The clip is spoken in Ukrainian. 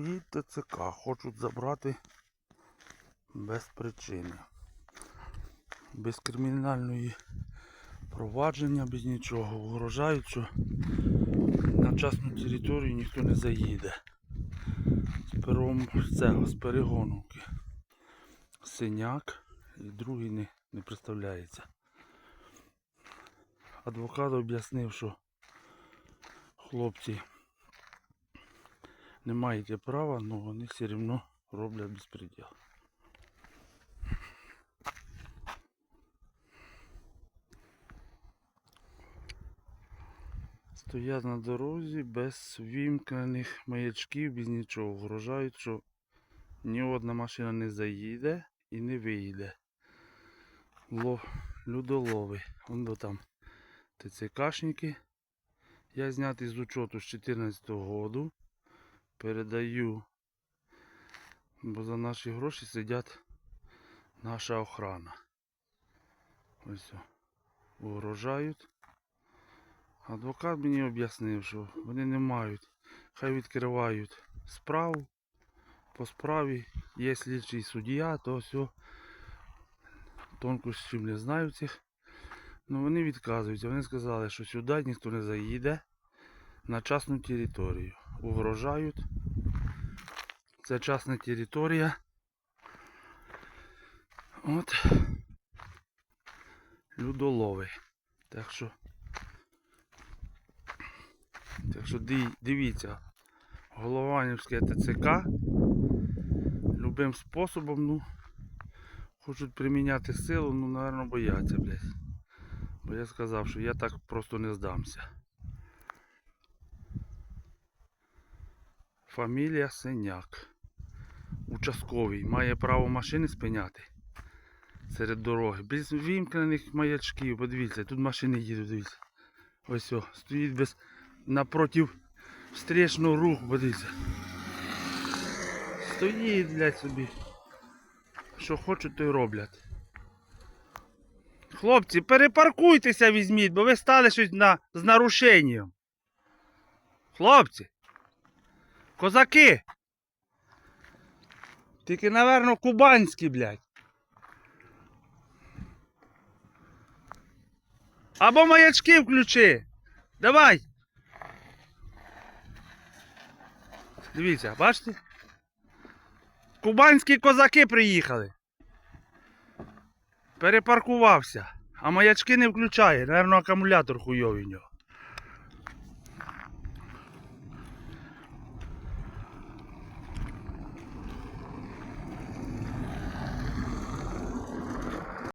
І ТЦК хочуть забрати без причини. Без кримінальної провадження, без нічого. Вгрожають, що на частну територію ніхто не заїде. З пером цього, з перегонки. Синяк і другий не, не представляється. Адвокат об'яснив, що хлопці не маєте права, але вони все одно роблять безпреділ. Стоять на дорозі без вімкнених маячків, без нічого. Вгрожають, що ні одна машина не заїде і не виїде. Ло, людолови. До там ТЦКшники. Я знятий з учету з 14 году. Передаю. Бо за наші гроші сидять наша охрана. Ось. Угрожають. Адвокат мені об'яснив, що вони не мають. Хай відкривають справу. По справі є слідчий суддя, то все. Тонкощів не знаю цих. Ну вони відказуються. Вони сказали, що сюди ніхто не заїде на частну територію. Угрожають. Це частна територія. От. Людолови. Так що. Так що дивіться. Голованівське ТЦК. Любим способом, ну. Хочуть приміняти силу, ну, напевно, бояться, блядь. Бо я сказав, що я так просто не здамся. Фамілія Синяк. Участковий. Має право машини спиняти серед дороги. Без вімкнених маячків. Подивіться, тут машини їдуть, дивіться. Ось о, стоїть без напротив встречного руху, подивіться. Стоїть, блядь, собі. Що хочуть, то й роблять. Хлопці, перепаркуйтеся візьміть, бо ви стали щось на, з нарушенням. Хлопці. Козаки. Тільки, напевно, кубанські, блядь. Або маячки включи. Давай. Дивіться, бачите? Кубанські козаки приїхали. Перепаркувався. А маячки не включає. Наверно, акумулятор хуйовий в нього.